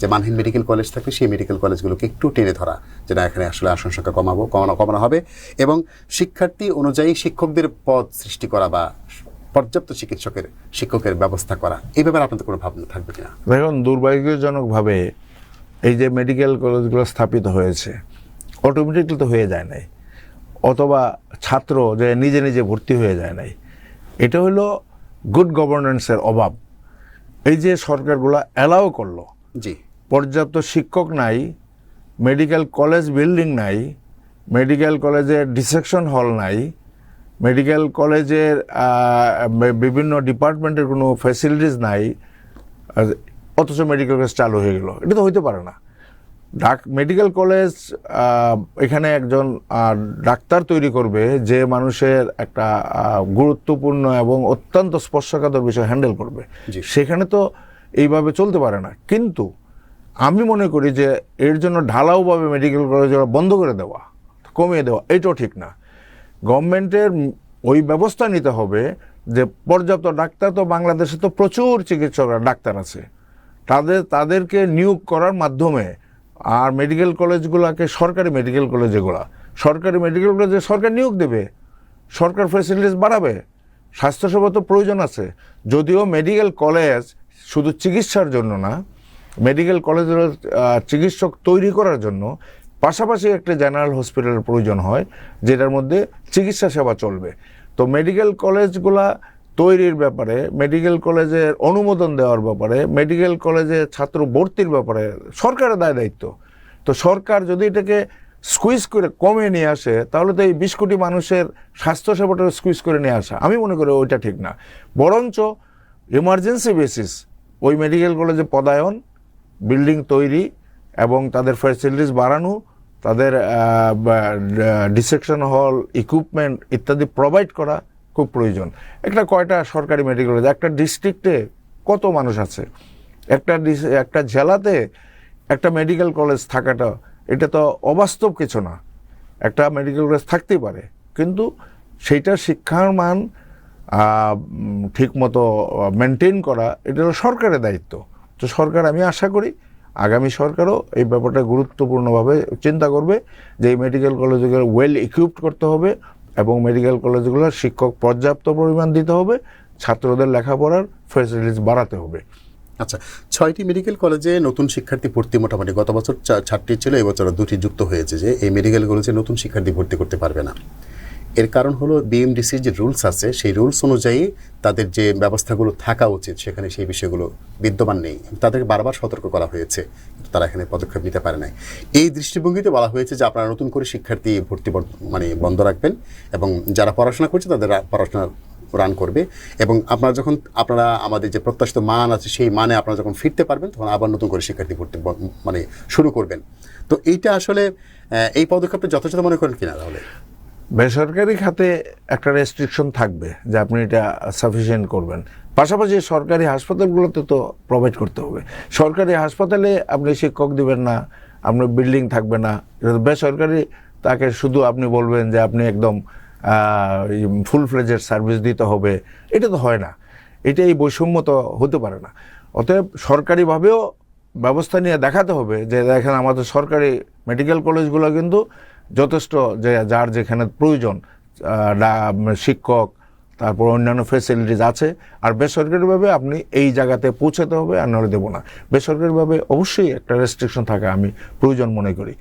যে মানহীন medical college থাকলে সেই মেডিকেল কলেজগুলোকে একটু টেনে ধরা যেটা এখানে আসলে আসন সংখ্যা কমাবো কমানো কমানো হবে। এবং শিক্ষার্থী অনুযায়ী শিক্ষকদের পদ সৃষ্টি করা বা পর্যাপ্ত চিকিৎসকের শিক্ষকের ব্যবস্থা করা এই ব্যাপারে আপনাদের কোনো ভাবনা থাকবে কিনা? দেখুন দুর্ভাগ্যজনকভাবে এই যে মেডিকেল কলেজগুলো স্থাপিত হয়েছে অটোমেটিকলি তো হয়ে যায় নাই। অথবা ছাত্র যে নিজে নিজে ভর্তি হয়ে যায় নাই। এটা হলো গুড গভর্নেন্সের অভাব। এই যে সরকারগুলো অ্যালাউ করল জি। পর্যাপ্ত শিক্ষক নাই মেডিকেল কলেজ বিল্ডিং নাই মেডিকেল কলেজের ডিসেকশন হল নাই মেডিকেল কলেজের বিভিন্ন ডিপার্টমেন্টের কোনো ফ্যাসিলিটিস নাই অথচ মেডিকেল কলেজ চালু হয়ে গেল। এটা তো হইতে পারে না। ডাক মেডিকেল কলেজ এখানে একজন ডাক্তার তৈরি করবে যে মানুষের একটা গুরুত্বপূর্ণ এবং অত্যন্ত স্পর্শকাতর বিষয় হ্যান্ডেল করবে। সেখানে তো এইভাবে চলতে পারে না। কিন্তু আমি মনে করি যে এর জন্য ঢালাওভাবে মেডিকেল কলেজ বন্ধ করে দেওয়া, কমিয়ে দেওয়া, এটাও ঠিক না। গভর্নমেন্টের ওই ব্যবস্থা নিতে হবে যে পর্যাপ্ত ডাক্তার তো বাংলাদেশে তো প্রচুর চিকিৎসকরা, ডাক্তার আছে। তাদের, তাদেরকে নিয়োগ করার মাধ্যমে আর মেডিকেল কলেজগুলোকে সরকারি মেডিকেল কলেজ এগুলা সরকারি মেডিকেল কলেজে সরকার নিয়োগ দেবে, সরকার ফ্যাসিলিটিস বাড়াবে, স্বাস্থ্যসেবা তো প্রয়োজন আছে। যদিও মেডিকেল কলেজ শুধু চিকিৎসার জন্য না মেডিকেল কলেজের চিকিৎসক তৈরি করার জন্য পাশাপাশি একটা জেনারেল হসপিটালের প্রয়োজন হয়, যেটার মধ্যে চিকিৎসা সেবা চলবে। তো মেডিকেল কলেজগুলা তৈরির ব্যাপারে, মেডিকেল কলেজের অনুমোদন দেওয়ার ব্যাপারে, মেডিকেল কলেজে ছাত্র ভর্তির ব্যাপারে সরকারের দায় দায়িত্ব। তো সরকার যদি এটাকে স্কুইজ করে কমে নিয়ে আসে, তাহলে তো এই বিশ কোটি মানুষের স্বাস্থ্যসেবাটা স্কুইজ করে নিয়ে আসা। আমি মনে করি ওইটা ঠিক না। বরঞ্চ এমার্জেন্সি বেসিস ওই মেডিকেল কলেজে পদায়ন বিল্ডিং তৈরি এবং তাদের ফ্যাসিলিটিস বাড়ানো, তাদের ডিসেকশন হল ইকুইপমেন্ট ইত্যাদি প্রোভাইড করা খুব প্রয়োজন। একটা কয়টা সরকারি মেডিকেল কলেজ একটা ডিস্ট্রিক্টে কত মানুষ আছে? একটা একটা জেলাতে একটা মেডিকেল কলেজ থাকাটা, এটা তো অবাস্তব কিছু না। একটা মেডিকেল কলেজ থাকতেই পারে, কিন্তু সেইটার শিক্ষার মান ঠিক মতো মেনটেন করা, এটা হলো সরকারের দায়িত্ব। তো সরকার, আমি আশা করি আগামী সরকারও এই ব্যাপারটা গুরুত্বপূর্ণভাবে চিন্তা করবে যে এই মেডিকেল কলেজগুলো ওয়েল ইকুইপড করতে হবে এবং মেডিকেল কলেজগুলোর শিক্ষক পর্যাপ্ত পরিমাণ দিতে হবে, ছাত্রদের লেখাপড়ার ফ্যাসিলিটিস বাড়াতে হবে। আচ্ছা ছয়টি মেডিকেল কলেজে নতুন শিক্ষার্থী ভর্তি মোটামুটি গত বছর চারটি ছিল, এবছর দুটি যুক্ত হয়েছে যে এই মেডিকেল কলেজে নতুন শিক্ষার্থী ভর্তি করতে পারবে না। এর কারণ হলো বিএমডিসির যে রুলস আছে, সেই রুলস অনুযায়ী তাদের যে ব্যবস্থাগুলো থাকা উচিত, সেখানে সেই বিষয়গুলো বিদ্যমান নেই। তাদেরকে বারবার সতর্ক করা হয়েছে তারা এখানে পদক্ষেপ নিতে পারে নাই। এই দৃষ্টিভঙ্গিতে বলা হয়েছে যে আপনারা নতুন করে শিক্ষার্থী ভর্তি মানে বন্ধ রাখবেন এবং যারা পড়াশোনা করছে তাদের পড়াশোনা রান করবে এবং আপনারা যখন, আপনারা আমাদের যে প্রত্যাশিত মান আছে, সেই মানে আপনারা যখন ফিরতে পারবেন, তখন আবার নতুন করে শিক্ষার্থী ভর্তি মানে শুরু করবেন। তো এইটা আসলে এই পদক্ষেপটা যথেষ্ট মনে করেন কিনা তাহলে? বেসরকারি খাতে একটা রেস্ট্রিকশন থাকবে যে আপনি এটা সাফিসিয়েন্ট করবেন। পাশাপাশি সরকারি হাসপাতালগুলোতে তো প্রোভাইড করতে হবে। সরকারি হাসপাতালে আপনি শিক্ষক দিবেন না, আপনার বিল্ডিং থাকবে না। বেসরকারি তাকে শুধু আপনি বলবেন যে আপনি একদম ফুল ফ্লেজের সার্ভিস দিতে হবে, এটা তো হয় না। এটা এই বৈষম্য তো হতে পারে না। অতএব সরকারিভাবেও ব্যবস্থা নিয়ে দেখাতে হবে যে দেখেন আমাদের সরকারি মেডিকেল কলেজগুলো কিন্তু যথেষ্ট যে যার যেখানে প্রয়োজন শিক্ষক, তারপর অন্যান্য ফেসিলিটিস আছে, আর বেসরকারিভাবে আপনি এই জায়গাতে পৌঁছাতে হবে আর নাহলে দেবো না। বেসরকারিভাবে অবশ্যই একটা রেস্ট্রিকশন থাকে আমি প্রয়োজন মনে করি।